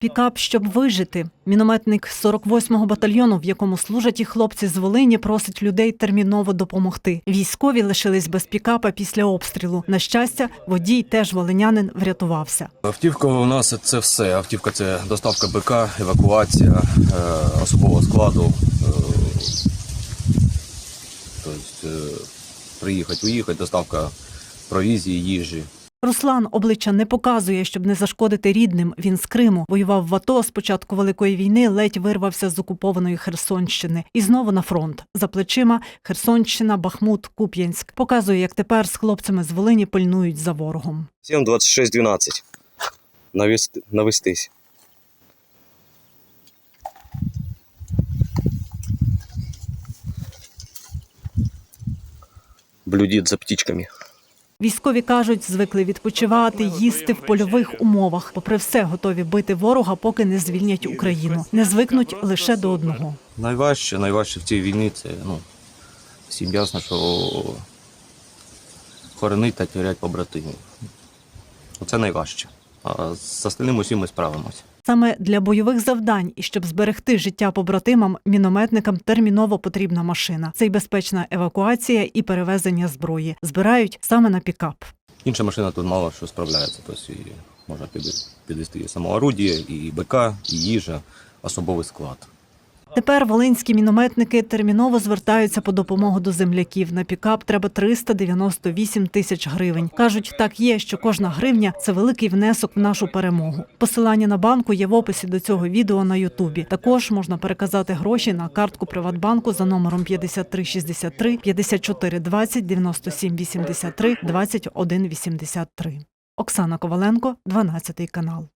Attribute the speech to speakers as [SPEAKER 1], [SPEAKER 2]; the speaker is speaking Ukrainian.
[SPEAKER 1] Пікап, щоб вижити. Мінометник 48-го батальйону, в якому служать і хлопці з Волині, просить людей терміново допомогти. Військові лишились без пікапа після обстрілу. На щастя, водій теж волинянин врятувався.
[SPEAKER 2] Автівка у нас це все. Автівка це доставка БК, евакуація е, особового складу. Е, тобто, е, приїхати, уїхати, доставка провізії, їжі.
[SPEAKER 1] Руслан обличчя не показує, щоб не зашкодити рідним. Він з Криму воював в АТО. З початку великої війни ледь вирвався з окупованої Херсонщини і знову на фронт. За плечима Херсонщина, Бахмут, Куп'янськ. Показує, як тепер з хлопцями з Волині пильнують за ворогом.
[SPEAKER 3] 7, 26, 12. Навести, навестись. Блюдит за птичками.
[SPEAKER 1] Військові кажуть, звикли відпочивати, їсти в польових умовах. Попри все, готові бити ворога, поки не звільнять Україну. Не звикнуть лише до одного.
[SPEAKER 2] Найважче, найважче в цій війні це ну, всім ясно, що хоронить та тірять побратимів. Це найважче. А з остальним усім ми справимося.
[SPEAKER 1] Саме для бойових завдань і щоб зберегти життя побратимам, мінометникам терміново потрібна машина. Це й безпечна евакуація і перевезення зброї. Збирають саме на пікап.
[SPEAKER 2] Інша машина тут мало що справляється. Тобто можна підвести- самоорудіє, і БК, і їжа, особовий склад.
[SPEAKER 1] Тепер волинські мінометники терміново звертаються по допомогу до земляків. На пікап треба 398 тисяч гривень. кажуть, так є, що кожна гривня це великий внесок в нашу перемогу. Посилання на банку є в описі до цього відео на Ютубі. Також можна переказати гроші на картку Приватбанку за номером 5363 54 20 97 83 21 83. Оксана Коваленко, 12 канал.